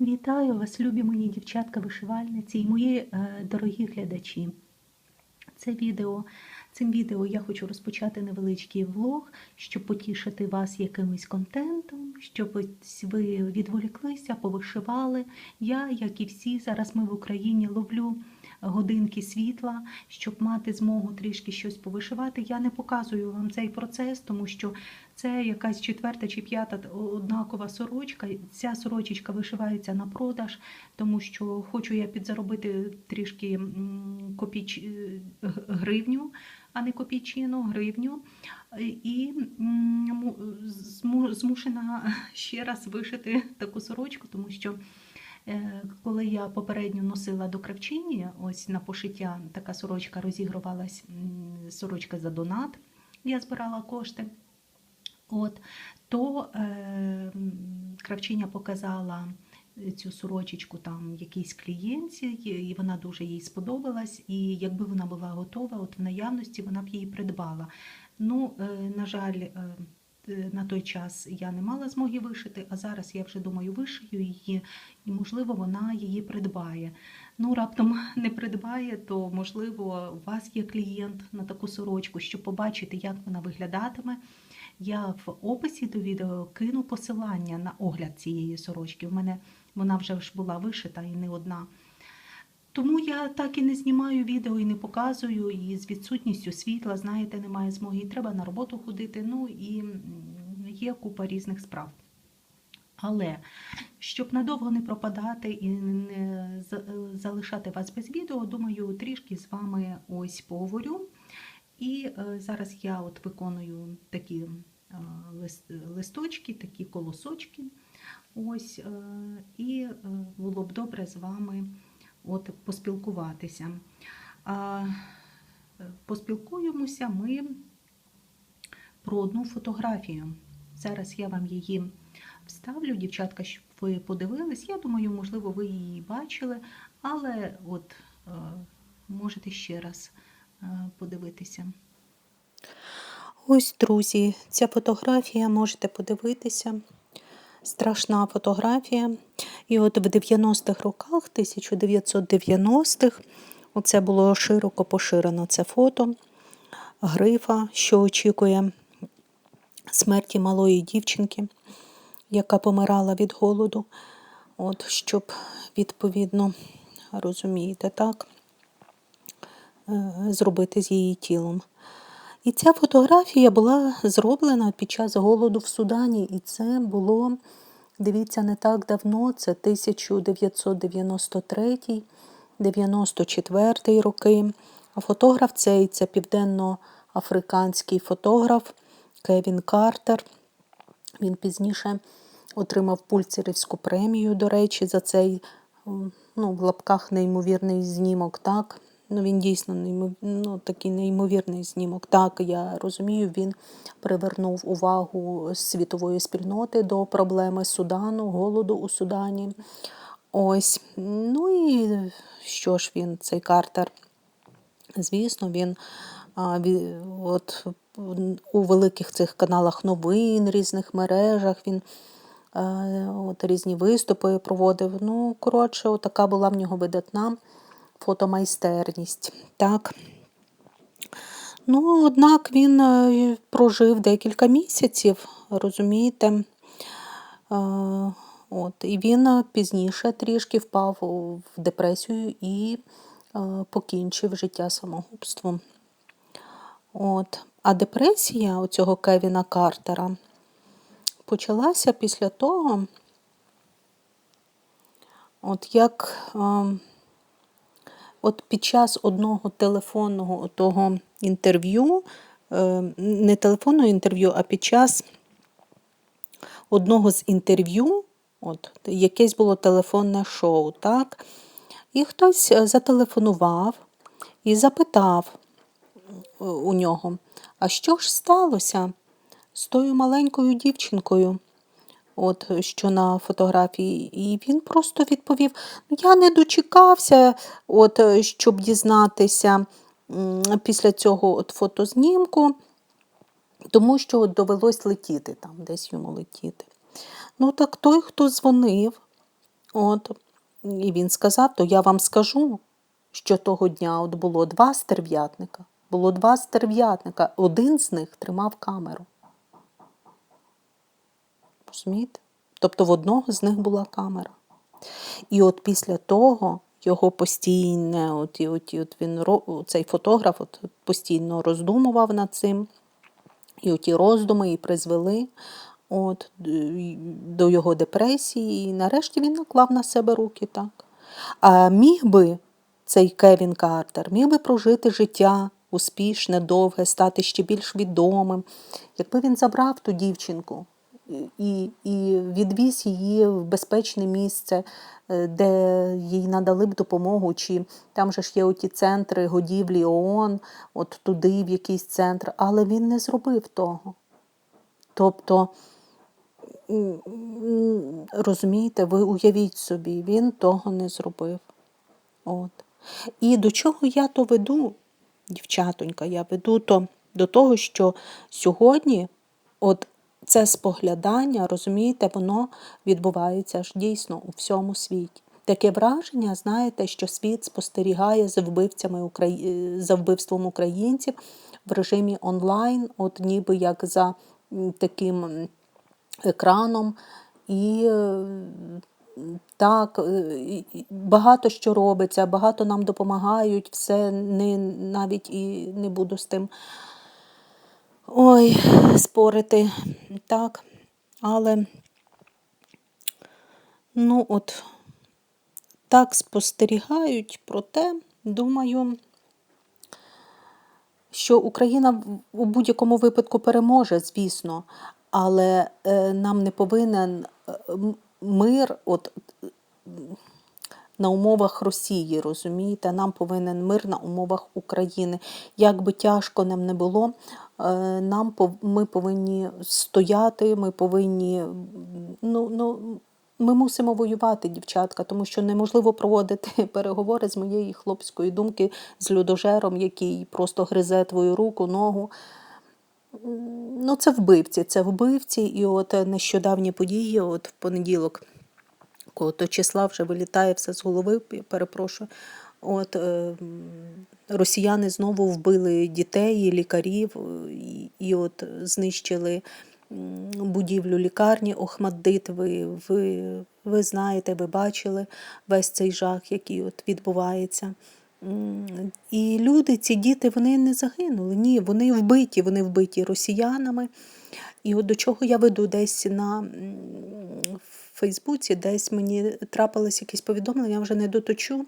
Вітаю вас, любі мої дівчатка-вишивальниці і мої е, дорогі глядачі. Це відео, цим відео я хочу розпочати невеличкий влог, щоб потішити вас якимось контентом, щоб ви відволіклися, повишивали. Я, як і всі, зараз ми в Україні ловлю годинки світла, щоб мати змогу трішки щось повишивати. Я не показую вам цей процес, тому що це якась четверта чи п'ята однакова сорочка. Ця сорочечка вишивається на продаж, тому що хочу я підзаробити трішки м, копійч... е, гривню, а не копійчину, гривню. І змушена ще раз вишити таку сорочку, тому що Коли я попередньо носила до кравчині, ось на пошиття така сорочка розігрувалась, сорочка за донат, я збирала кошти. От, то е, кравчиня показала цю сорочечку там якійсь клієнтці, і вона дуже їй сподобалась. І якби вона була готова, от в наявності вона б її придбала. Ну, е, на жаль, е, е, на той час я не мала змоги вишити, а зараз я вже думаю, вишию її, і можливо вона її придбає. Ну, раптом не придбає, то можливо у вас є клієнт на таку сорочку, щоб побачити, як вона виглядатиме. Я в описі до відео кину посилання на огляд цієї сорочки. У мене вона вже ж була вишита і не одна. Тому я так і не знімаю відео і не показую, і з відсутністю світла, знаєте, немає змоги. І треба на роботу ходити. Ну і є купа різних справ. Але щоб надовго не пропадати і не залишати вас без відео, думаю, трішки з вами ось поговорю. І е, зараз я от виконую такі е, листочки, такі колосочки. Ось, е, і е, було б добре з вами от поспілкуватися. А, поспілкуємося ми про одну фотографію. Зараз я вам її вставлю, дівчатка, щоб ви подивились. Я думаю, можливо, ви її бачили, але от е, можете ще раз е, подивитися. Ось, друзі, ця фотографія можете подивитися. Страшна фотографія. І от в 90-х роках, 1990-х, оце було широко поширено це фото грифа, що очікує смерті малої дівчинки, яка помирала від голоду. От, щоб, відповідно, розумієте, так, е, зробити з її тілом. І ця фотографія була зроблена під час голоду в Судані, і це було, дивіться, не так давно, це 1993-94 роки. А фотограф цей це південно-африканський фотограф Кевін Картер. Він пізніше отримав Пульцерівську премію, до речі, за цей ну, в лапках неймовірний знімок, так. Ну, він дійсно ну, такий неймовірний знімок. Так, я розумію, він привернув увагу світової спільноти до проблеми Судану, голоду у Судані. Ось. Ну і що ж він, цей Картер? Звісно, він а, от, у великих цих каналах новин, різних мережах він е, от, різні виступи проводив. Ну, коротше, така була в нього видатна фотомайстерність. Так. Ну, однак він е, прожив декілька місяців, розумієте. Е, От, і він е, пізніше трішки впав в депресію і покінчив життя самогубством. От. А депресія у цього Кевіна Картера почалася після того, от як е, от під час одного телефонного того інтерв'ю, е, не телефонного інтерв'ю, а під час одного з інтерв'ю, от, якесь було телефонне шоу, так? І хтось е, зателефонував і запитав е, у нього, а що ж сталося з тою маленькою дівчинкою? От що на фотографії, і він просто відповів: «Ну, я не дочекався, от, щоб дізнатися після цього от фотознімку, тому що от довелось летіти там, десь йому летіти. Ну так той, хто дзвонив, От. І він сказав, то я вам скажу, що того дня от було два стерв'ятника. Було два стерв'ятника. Один з них тримав камеру. Розумієте? Тобто в одного з них була камера. І от після того його постійне, от, от, от він, цей фотограф от, постійно роздумував над цим. І оті роздуми і призвели от, до його депресії, і нарешті він наклав на себе руки. так. А міг би цей Кевін Картер, міг би прожити життя успішне, довге, стати ще більш відомим, якби він забрав ту дівчинку і, і відвіз її в безпечне місце, е, де їй надали б допомогу, чи там же ж є оті центри годівлі ООН, от туди в якийсь центр, але він не зробив того. Тобто, розумієте, ви уявіть собі, він того не зробив. От. І до чого я то веду, дівчатонька, я веду то до того, що сьогодні от це споглядання, розумієте, воно відбувається ж дійсно у всьому світі. Таке враження, знаєте, що світ спостерігає за вбивцями Украї... за вбивством українців в режимі онлайн, от ніби як за таким екраном. І е, так, е, багато що робиться, багато нам допомагають, все не, навіть і не буду з тим ой, спорити. Так. Але ну от так спостерігають, проте, думаю, що Україна у будь-якому випадку переможе, звісно, але е, нам не повинен мир, от на умовах Росії, розумієте? Нам повинен мир на умовах України. Як би тяжко нам не було, нам ми повинні стояти, ми повинні. Ну, ну, ми мусимо воювати, дівчатка, тому що неможливо проводити переговори з моєї хлопської думки з людожером, який просто гризе твою руку, ногу. Ну, це вбивці, це вбивці, і от е, нещодавні події, от в понеділок, то числа вже вилітає все з голови, перепрошую. От е, росіяни знову вбили дітей, лікарів, е, і от знищили будівлю лікарні Охмаддит. Ви, ви, ви знаєте, ви бачили весь цей жах, який от відбувається. І люди, ці діти, вони не загинули. Ні, вони вбиті, вони вбиті росіянами. І от до чого я веду десь на Фейсбуці, десь мені трапилось якесь повідомлення, я вже не доточу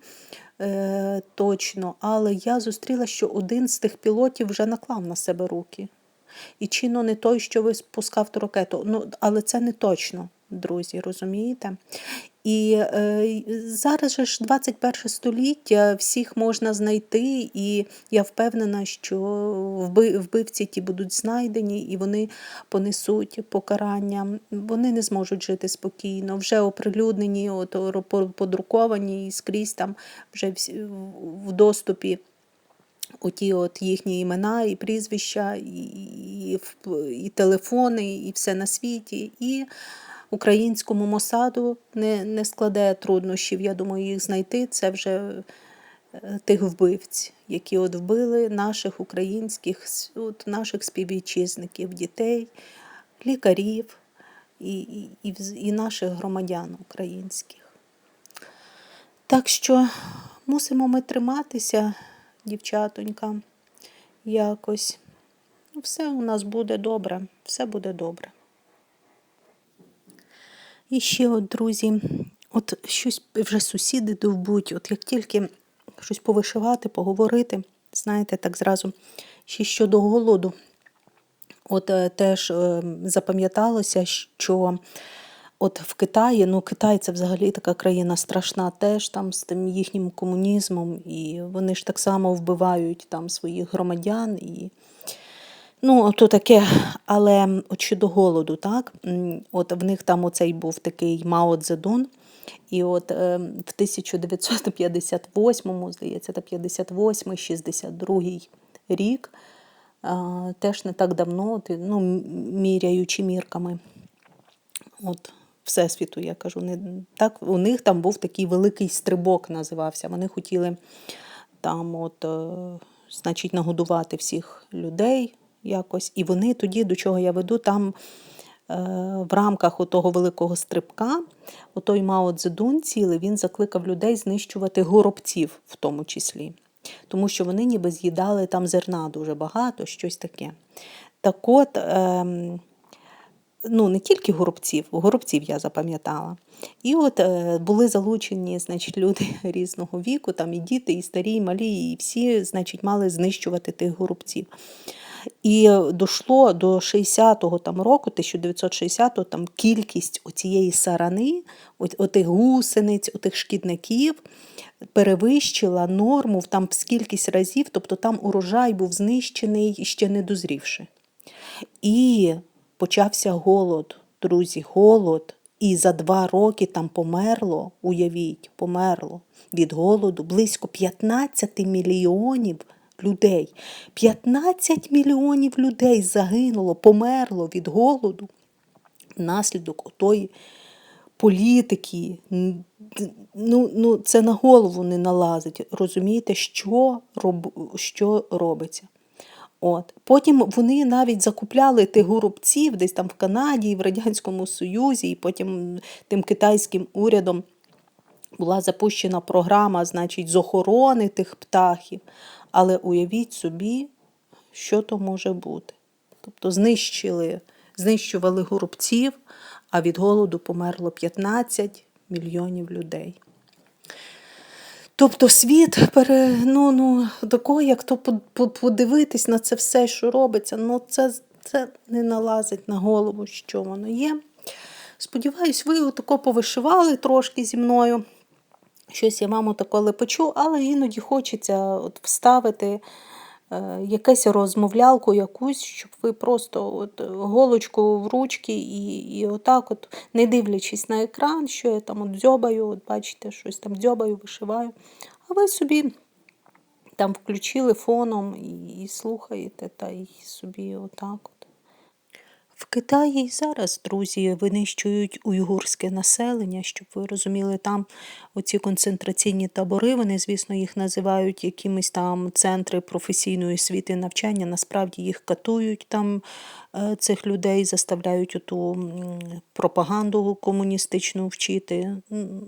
е, точно, але я зустріла, що один з тих пілотів вже наклав на себе руки. І чинно не той, що ви спускав ту ракету. Ну, але це не точно, друзі, розумієте? І е, зараз же ж 21 століття, всіх можна знайти, і я впевнена, що вби- вбивці ті будуть знайдені, і вони понесуть покарання. Вони не зможуть жити спокійно, вже оприлюднені, от, подруковані і скрізь там вже в- в доступі оті от їхні імена і прізвища, і, і, і телефони, і все на світі. І українському Мосаду не, не складе труднощів, я думаю, їх знайти. Це вже е, тих вбивць, які от вбили наших українських, от наших співвітчизників, дітей, лікарів і, і, і, і наших громадян українських. Так що мусимо ми триматися, дівчатонька, якось. Ну, Все у нас буде добре, все буде добре. І ще, от, друзі, от щось вже сусіди довбуть, от як тільки щось повишивати, поговорити, знаєте, так зразу ще щодо голоду. От е, теж е, запам'яталося, що от в Китаї, ну Китай це взагалі така країна страшна, теж там з тим їхнім комунізмом, і вони ж так само вбивають там своїх громадян. І... Ну, то таке, але от щодо голоду, так? От в них там оцей був такий Мао Цзедун, і от е, в 1958, здається, та 58 62 рік, а, теж не так давно, ну, міряючи мірками, от Всесвіту, я кажу, не так. У них там був такий великий стрибок, називався. Вони хотіли там, от, е, значить, нагодувати всіх людей якось. І вони тоді, до чого я веду, там е, в рамках того великого стрибка, отой Мао Цзедун цілий, він закликав людей знищувати горобців в тому числі. Тому що вони ніби з'їдали там зерна дуже багато, щось таке. Так от, ем, ну, не тільки горобців, горобців я запам'ятала. І от е, були залучені значить, люди різного віку, там і діти, і старі, і малі, і всі значить, мали знищувати тих горобців. І дійшло до 60-го там року, 1960-го, там кількість оцієї сарани, отих гусениць, отих шкідників перевищила норму в там в скількись разів, тобто там урожай був знищений ще не дозрівши. І почався голод, друзі, голод. І за два роки там померло, уявіть, померло від голоду близько 15 мільйонів людей. 15 мільйонів людей загинуло, померло від голоду внаслідок отої політики. Ну, ну, це на голову не налазить. Розумієте, що, роб, що робиться. От. Потім вони навіть закупляли тих горобців десь там в Канаді, в Радянському Союзі, і потім тим китайським урядом була запущена програма, значить, з охорони тих птахів. Але уявіть собі, що то може бути. Тобто знищили, знищували горобців, а від голоду померло 15 мільйонів людей. Тобто світ пере, ну, ну, такого, як то по- по- подивитись на це все, що робиться, ну це, це не налазить на голову, що воно є. Сподіваюсь, ви отако повишивали трошки зі мною. Щось я вам отако лепечу, але іноді хочеться от вставити е, якусь розмовлялку якусь, щоб ви просто от, голочку в ручки і, і отак, от, не дивлячись на екран, що я там от дзьобаю, от бачите, щось там дзьобаю, вишиваю. А ви собі там включили фоном і, і слухаєте, та й собі отак. В Китаї і зараз, друзі, винищують уйгурське населення, щоб ви розуміли, там оці концентраційні табори, вони, звісно, їх називають якимись там центри професійної освіти навчання. Насправді їх катують там е, цих людей, заставляють оту пропаганду комуністичну вчити.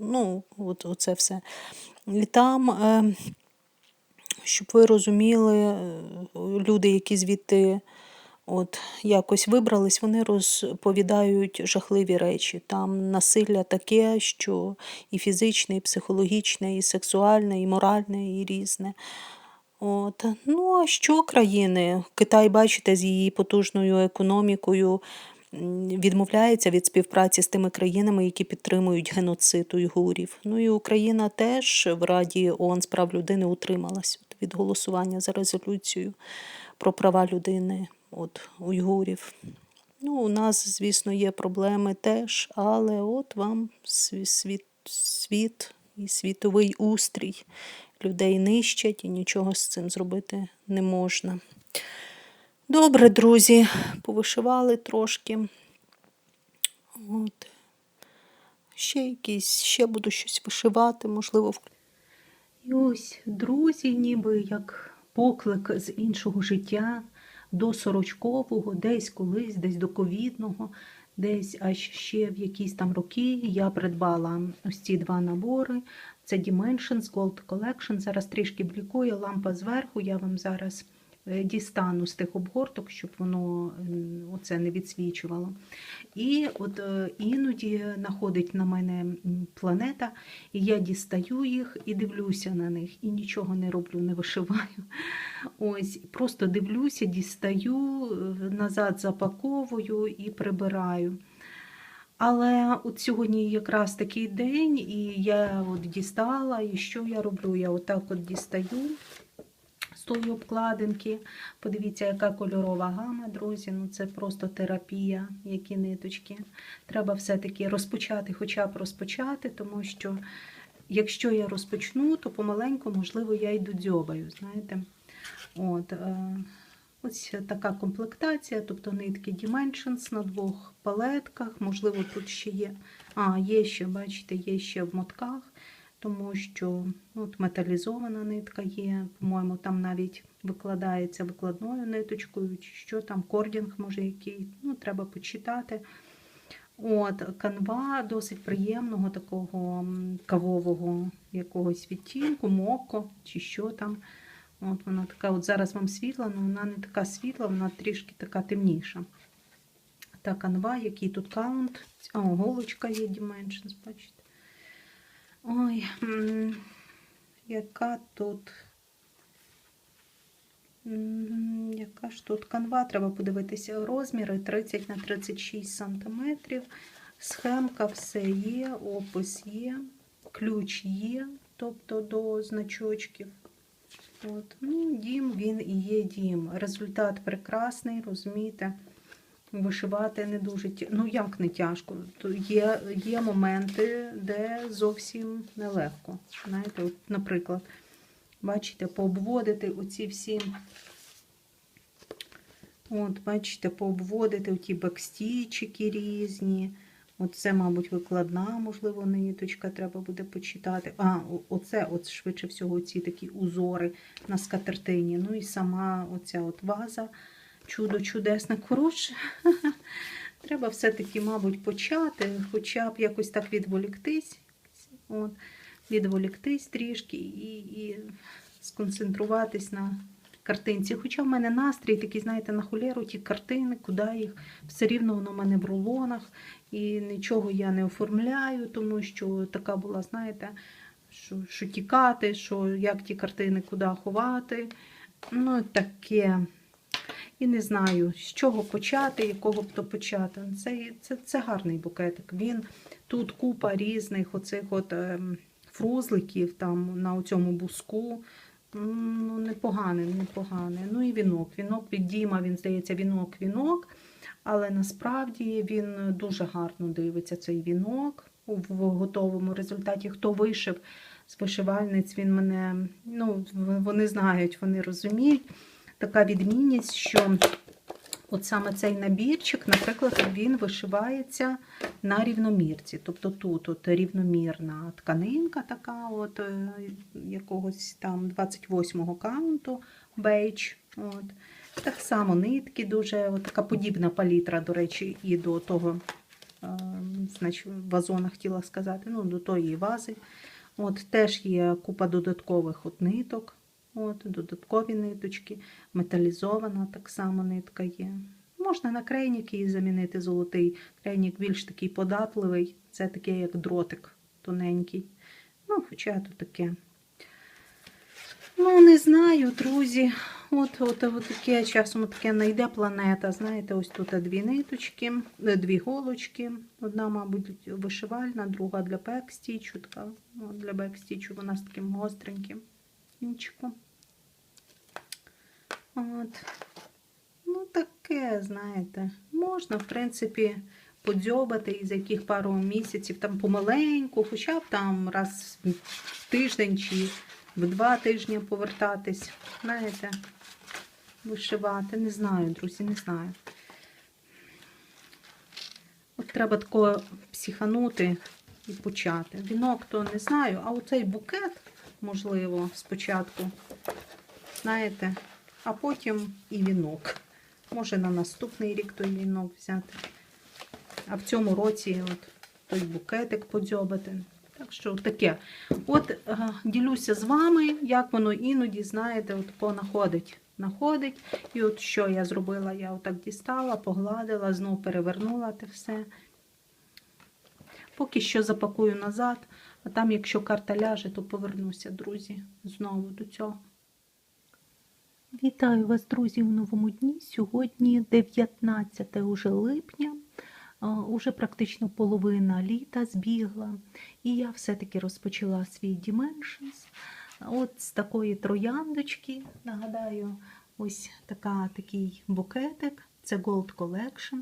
Ну, от, оце все. І там. Е, щоб ви розуміли, е, люди, які звідти от якось вибрались, вони розповідають жахливі речі. Там насилля таке, що і фізичне, і психологічне, і сексуальне, і моральне, і різне. От. Ну, а що країни? Китай, бачите, з її потужною економікою відмовляється від співпраці з тими країнами, які підтримують геноцид уйгурів. Ну і Україна теж в Раді ООН з прав людини утрималась від голосування за резолюцію про права людини от, уйгурів. Ну, у нас, звісно, є проблеми теж, але от вам сві- світ, світ і світовий устрій. Людей нищать і нічого з цим зробити не можна. Добре, друзі, повишивали трошки. От. Ще якісь, ще буду щось вишивати, можливо, І ось друзі, ніби як поклик з іншого життя до сорочкового, десь колись, десь до ковідного, десь аж ще в якісь там роки я придбала ось ці два набори. Це Dimensions Gold Collection. Зараз трішки блікує лампа зверху. Я вам зараз дістану з тих обгорток, щоб воно оце не відсвічувало. І от е, іноді находить на мене планета, і я дістаю їх і дивлюся на них, і нічого не роблю, не вишиваю. Ось, просто дивлюся, дістаю, е, назад запаковую і прибираю. Але от сьогодні якраз такий день, і я от дістала, і що я роблю? Я отак от дістаю з обкладинки. Подивіться, яка кольорова гама, друзі. Ну це просто терапія, які ниточки. Треба все-таки розпочати, хоча б розпочати, тому що якщо я розпочну, то помаленьку, можливо, я йду дзьобаю, знаєте. От, е, Ось така комплектація, тобто нитки Dimensions на двох палетках. Можливо, тут ще є. А, є ще, бачите, є ще в мотках, тому що от металізована нитка є. По-моєму, там навіть викладається викладною ниточкою, чи що там, кордінг, може, який. Ну, треба почитати. От, канва досить приємного, такого кавового якогось відтінку, моко чи що там. От вона така, от зараз вам світла, але вона не така світла, вона трішки така темніша. Та канва, який тут каунт. О, голочка є Dimensions, бачите. Ой, яка тут. Яка ж тут канва, треба подивитися розміри 30 на 36 сантиметрів. Схемка все є, опис є, ключ є, тобто до значочків. От. Ну, дім він і є дім. Результат прекрасний, розумієте. Вишивати не дуже ну як не тяжко. То є, є моменти, де зовсім нелегко. Знаєте, от, наприклад, бачите, пообводити оці всі. От, бачите, пообводити оті бекстічики різні. От це, мабуть, викладна, можливо, ниточка, треба буде почитати. А, оце, от швидше всього, ці такі узори на скатертині. Ну і сама оця от ваза, чудо чудесне. Коротше, треба все-таки, мабуть, почати, хоча б якось так відволіктись. От, відволіктись трішки і, і сконцентруватись на картинці. Хоча в мене настрій такий, знаєте, на холєру ті картини, куди їх, все рівно воно в мене в рулонах, і нічого я не оформляю, тому що така була, знаєте, що, що тікати, що як ті картини куди ховати. Ну, таке. І не знаю, з чого почати, якого б то почати. Це, це, це гарний букетик. Він тут купа різних оцих от ем, фрузликів там на цьому буску. Ну, непогане, непогане. Ну і вінок. Вінок від Діма, він здається, вінок, вінок. Але насправді він дуже гарно дивиться цей вінок в готовому результаті. Хто вишив з вишивальниць, він мене, ну, вони знають, вони розуміють. Така відмінність, що от саме цей набірчик, наприклад, він вишивається на рівномірці. Тобто тут от рівномірна тканинка така, от е, якогось там 28-го каунту, бейдж. От. Так само нитки, дуже от така подібна палітра, до речі, і до того, е, значить, вазона хотіла сказати, ну, до тої вази. От, теж є купа додаткових от ниток, от, додаткові ниточки, металізована так само нитка є. Можна на крейник її замінити золотий. Крейник більш такий податливий, це таке як дротик тоненький. Ну, хоча то таке. Ну, не знаю, друзі. От, от, от таке часом таке найде планета. Знаєте, ось тут дві ниточки, е, дві голочки. Одна, мабуть, вишивальна, друга для бекстічу. Така, ну, для бекстічу вона з таким гостреньким кінчиком. От. Ну, таке, знаєте, можна, в принципі, подзьобати і за яких пару місяців там помаленьку, хоча б там раз в тиждень чи в два тижні повертатись, знаєте, вишивати. Не знаю, друзі, не знаю. От треба тако психанути і почати. Вінок то не знаю, а оцей букет, можливо, спочатку, знаєте, а потім і вінок. Може на наступний рік той вінок взяти. А в цьому році от той букетик подзьобати. Так що таке. От е, ділюся з вами, як воно іноді, знаєте, от тако находить. Находить. І от що я зробила, я отак дістала, погладила, знову перевернула те все. Поки що запакую назад, а там, якщо карта ляже, то повернуся, друзі, знову до цього. Вітаю вас, друзі, у новому дні. Сьогодні 19 уже липня, уже практично половина літа збігла. І я все-таки розпочала свій Dimensions. От з такої трояндочки. Нагадаю, ось така, такий букетик. Це Gold Collection.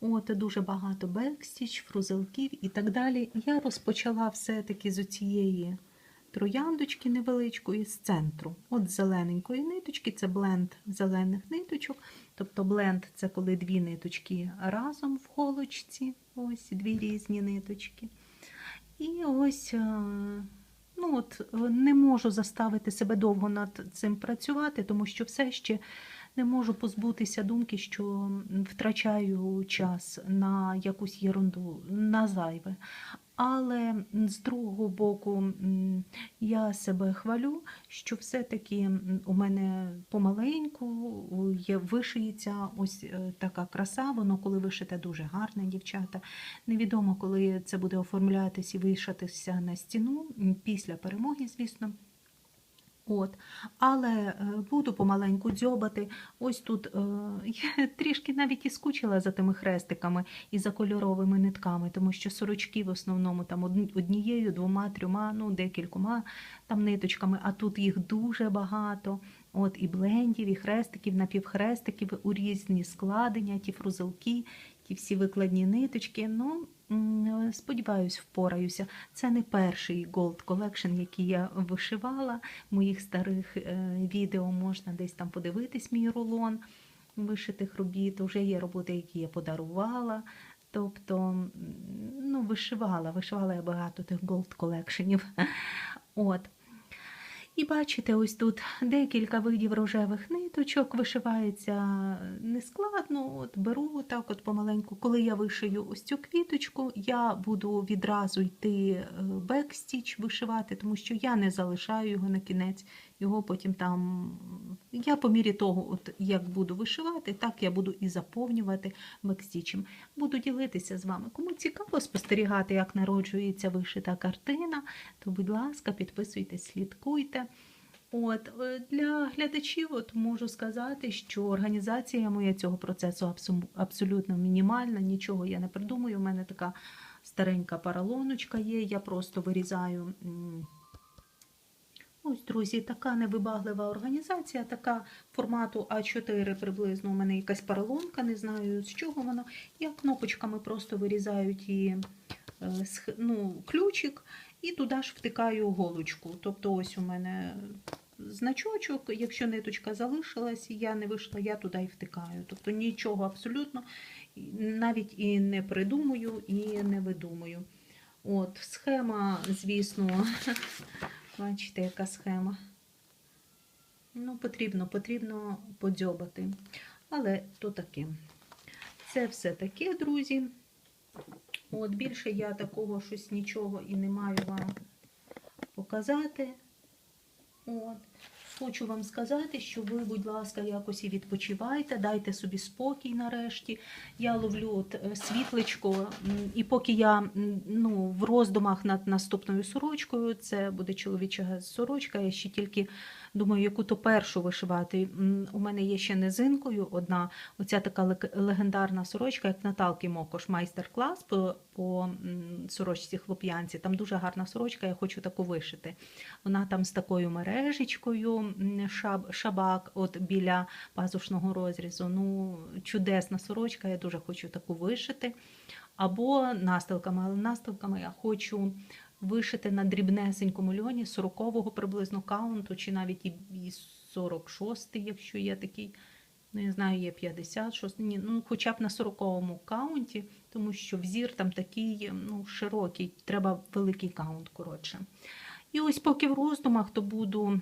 От, дуже багато бекстіч, фрузелків і так далі. Я розпочала все-таки з цієї трояндочки невеличкої з центру. От зелененької ниточки це бленд зелених ниточок. Тобто бленд це коли дві ниточки разом в голочці, ось дві різні ниточки. І ось е, ну от, не можу заставити себе довго над цим працювати, тому що все ще не можу позбутися думки, що втрачаю час на якусь єрунду, на зайве. Але з другого боку, я себе хвалю, що все-таки у мене помаленьку є, вишиється ось е, така краса, воно коли вишите дуже гарне, дівчата. Невідомо, коли це буде оформлятися і вишатися на стіну після перемоги, звісно. От, але е, буду помаленьку дзьобати. Ось тут е, я трішки навіть і скучила за тими хрестиками і за кольоровими нитками, тому що сорочки в основному там однією, двома, трьома, ну декількома там ниточками, а тут їх дуже багато. От і блендів, і хрестиків, напівхрестиків у різні складення, ті фрузелки, ті всі викладні ниточки. Ну, сподіваюсь, впораюся. Це не перший Gold Collection, який я вишивала. Моїх старих е, відео можна десь там подивитись, мій рулон вишитих робіт. Уже є роботи, які я подарувала. Тобто, ну, вишивала, вишивала я багато тих Gold Collectionів. От. І бачите, ось тут декілька видів рожевих ниточок вишивається нескладно. От беру так, от помаленьку. Коли я вишию ось цю квіточку, я буду відразу йти бекстіч вишивати, тому що я не залишаю його на кінець. Його потім там. Я по мірі того, от як буду вишивати, так я буду і заповнювати бекстічем. Буду ділитися з вами. Кому цікаво спостерігати, як народжується вишита картина, то, будь ласка, підписуйтесь, слідкуйте. От е, для глядачів от можу сказати, що організація моя цього процесу абсолютно мінімальна, нічого я не придумую. У мене така старенька паралоночка є. Я просто вирізаю. Ось, друзі, така невибаглива організація, така формату А4 приблизно. У мене якась паралонка, не знаю з чого вона. Я кнопочками просто вирізаю ті, е, ну, ключик і туди ж втикаю голочку. Тобто ось у мене значочок, якщо ниточка залишилась, і я не вийшла, я туди і втикаю. Тобто нічого абсолютно навіть і не придумую, і не видумую. От, схема, звісно, бачите, яка схема. Ну, потрібно, потрібно подзьобати. Але то таке. Це все таке, друзі. От більше я такого щось нічого і не маю вам показати. От. Хочу вам сказати, що ви, будь ласка, якось і відпочивайте, дайте собі спокій нарешті. Я ловлю от е, світлечко, і поки я ну, в роздумах над наступною сорочкою, це буде чоловіча сорочка, я ще тільки думаю, яку то першу вишивати. У мене є ще низинкою одна, оця така легендарна сорочка, як Наталки Мокош, майстер-клас по, по сорочці хлоп'янці. Там дуже гарна сорочка, я хочу таку вишити. Вона там з такою мережечкою, шаб, шабак, от біля пазушного розрізу. Ну, чудесна сорочка, я дуже хочу таку вишити. Або настилками, але настилками я хочу вишити на дрібнесенькому льоні 40-го приблизно каунту, чи навіть і і 46-й, якщо є такий. Ну, я знаю, є 56, ні, ну хоча б на 40-му каунті, тому що взір там такий ну, широкий, треба великий каунт, коротше. І ось поки в роздумах, то буду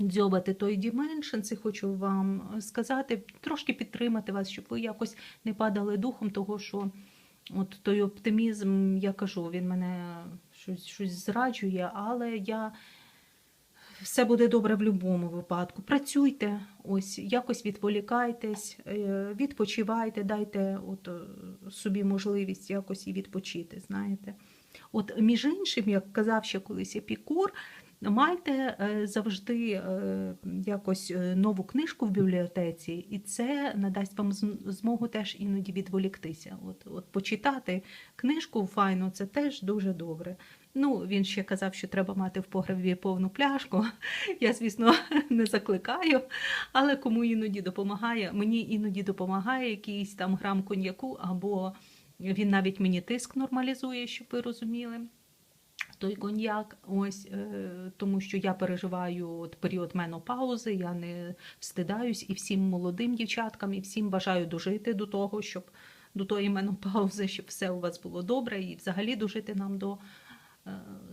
дзьобати той Dimensions, і хочу вам сказати, трошки підтримати вас, щоб ви якось не падали духом того, що от той оптимізм, я кажу, він мене щось, щось зраджує, але я. Все буде добре в будь-якому випадку. Працюйте, ось якось відволікайтесь, е, відпочивайте, дайте от е, собі можливість якось і відпочити. Знаєте, от між іншим, як казав ще колись Епікур, майте е, завжди е, якось е, нову книжку в бібліотеці, і це надасть вам змогу теж іноді відволіктися. От, от почитати книжку файну, це теж дуже добре. Ну, він ще казав, що треба мати в погребі повну пляшку. Я, звісно, не закликаю, але кому іноді допомагає, мені іноді допомагає якийсь там грам коньяку, або він навіть мені тиск нормалізує, щоб ви розуміли. Той коньяк, ось е, тому що я переживаю от період менопаузи, я не встидаюсь і всім молодим дівчаткам, і всім бажаю дожити до того, щоб до тої менопаузи, щоб все у вас було добре, і взагалі дожити нам до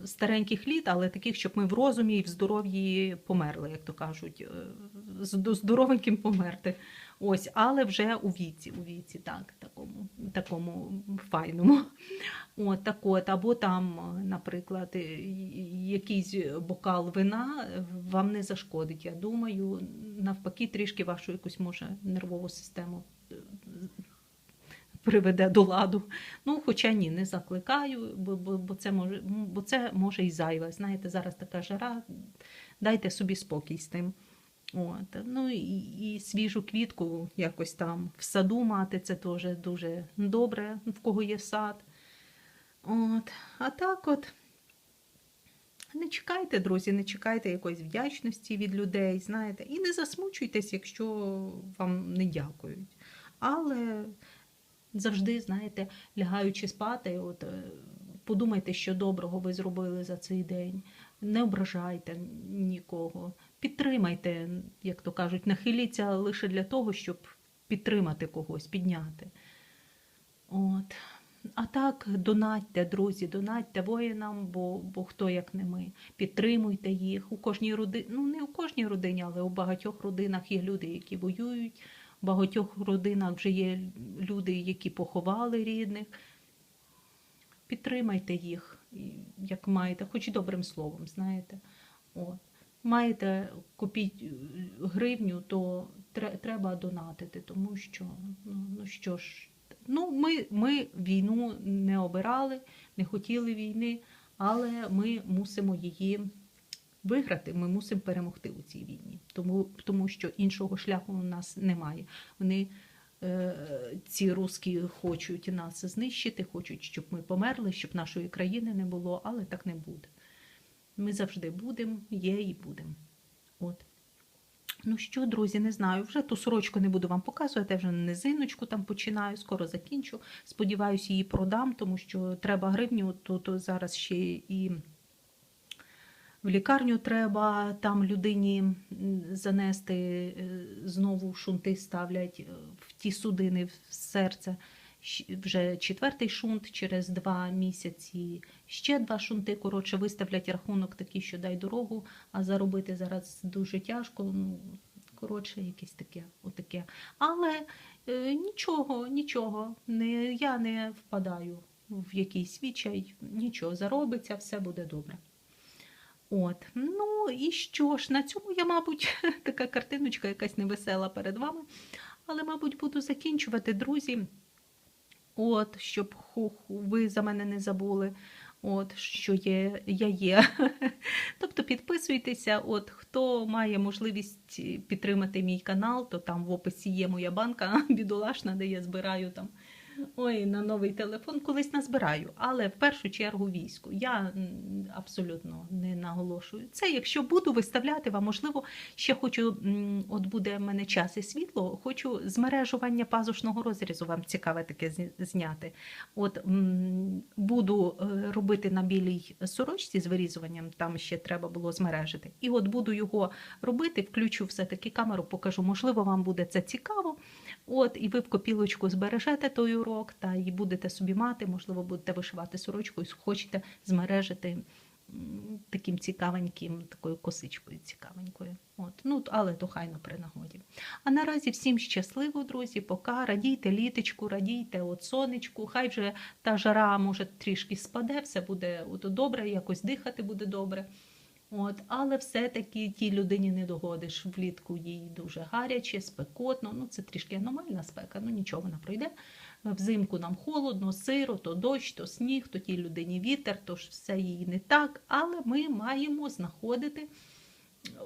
стареньких літ, але таких, щоб ми в розумі і в здоров'ї померли, як то кажуть, е, здоровеньким померти. Ось, але вже у віці, у віці, так, такому, такому файному. От, так от, або там, е, наприклад, е, якийсь бокал вина е, вам не зашкодить. Я думаю, навпаки, трішки вашу якусь може нервову систему е, приведе до ладу. Ну, хоча ні, не закликаю, бо, бо, бо, це може, бо це може і зайве. Знаєте, зараз така жара, дайте собі спокій з тим. От. Ну і, і свіжу квітку якось там в саду мати, це теж дуже добре, в кого є сад. От. А так от. Не чекайте, друзі, не чекайте якоїсь вдячності від людей, знаєте, і не засмучуйтесь, якщо вам не дякують. Але завжди, знаєте, лягаючи спати, от, е, подумайте, що доброго ви зробили за цей день. Не ображайте нікого. Підтримайте, як то кажуть, нахиліться лише для того, щоб підтримати когось, підняти. От. А так, донатьте, друзі, донатьте воїнам, бо, бо хто як не ми. Підтримуйте їх. У кожній родині, ну не у кожній родині, але у багатьох родинах є люди, які воюють. Багатьох родинах вже є люди, які поховали рідних. Підтримайте їх, як маєте, хоч і добрим словом, знаєте. От. Маєте купіть е, гривню, то треба донатити, тому що ну, ну що ж, ну ми, ми війну не обирали, не хотіли війни, але ми мусимо її виграти. Ми мусимо перемогти у цій війні, тому, тому що іншого шляху у нас немає. Вони е, ці русські хочуть нас знищити, хочуть, щоб ми померли, щоб нашої країни не було, але так не буде. Ми завжди будемо, є і будемо. От. Ну що, друзі, не знаю. Вже ту сорочку не буду вам показувати, я вже низиночку там починаю, скоро закінчу. Сподіваюся, її продам, тому що треба гривню, то, то зараз ще і в лікарню треба там людині занести, е, знову шунти ставлять е, в ті судини, в серце. Вже четвертий шунт через два місяці. Ще два шунти. Коротше, виставлять рахунок такий, що дай дорогу, а заробити зараз дуже тяжко. Ну, коротше, якесь таке, отаке. Але е, нічого, нічого. Не, я не впадаю в якийсь відчай, нічого заробиться, все буде добре. От, ну і що ж, на цьому я, мабуть, така картиночка якась невесела перед вами. Але, мабуть, буду закінчувати, друзі. От, щоб ви за мене не забули. От, що є, я є. Тобто підписуйтеся, от хто має можливість підтримати мій канал, то там в описі є моя банка бідолашна, де я збираю там. Ой, на новий телефон колись назбираю, але в першу чергу війську. Я абсолютно не наголошую. Це якщо буду виставляти вам, можливо, ще хочу, от буде в мене час і світло, хочу змережування пазушного розрізу вам цікаве таке зняти. От буду е, робити на білій сорочці з вирізуванням, там ще треба було змережити. І от буду його робити, включу все-таки камеру, покажу. Можливо, вам буде це цікаво. От, і ви в копілочку збережете той урок, та і будете собі мати, можливо, будете вишивати сорочку і хочете змережити таким цікавеньким, такою косичкою цікавенькою. От, ну, але то хайно при нагоді. А наразі всім щасливо, друзі, пока. Радійте літочку, радійте от сонечку. Хай вже та жара може трішки спаде, все буде от, добре, якось дихати буде добре. От, але все-таки тій людині не догодиш. Влітку їй дуже гаряче, спекотно. Ну, це трішки аномальна спека, ну нічого вона пройде. Взимку нам холодно, сиро, то дощ, то сніг, то тій людині вітер, то ж все їй не так. Але ми маємо знаходити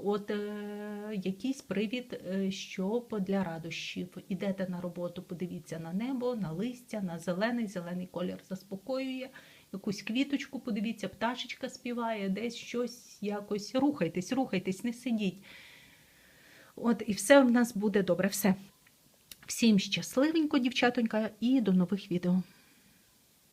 от, е, якийсь привід, е, щоб для радощів. Ідете на роботу, подивіться на небо, на листя, на зелений, зелений колір заспокоює. Якусь квіточку, подивіться, пташечка співає, десь щось якось. Рухайтесь, рухайтесь, не сидіть. От, і все в нас буде добре. Все. Всім щасливенько, дівчатонька, і до нових відео.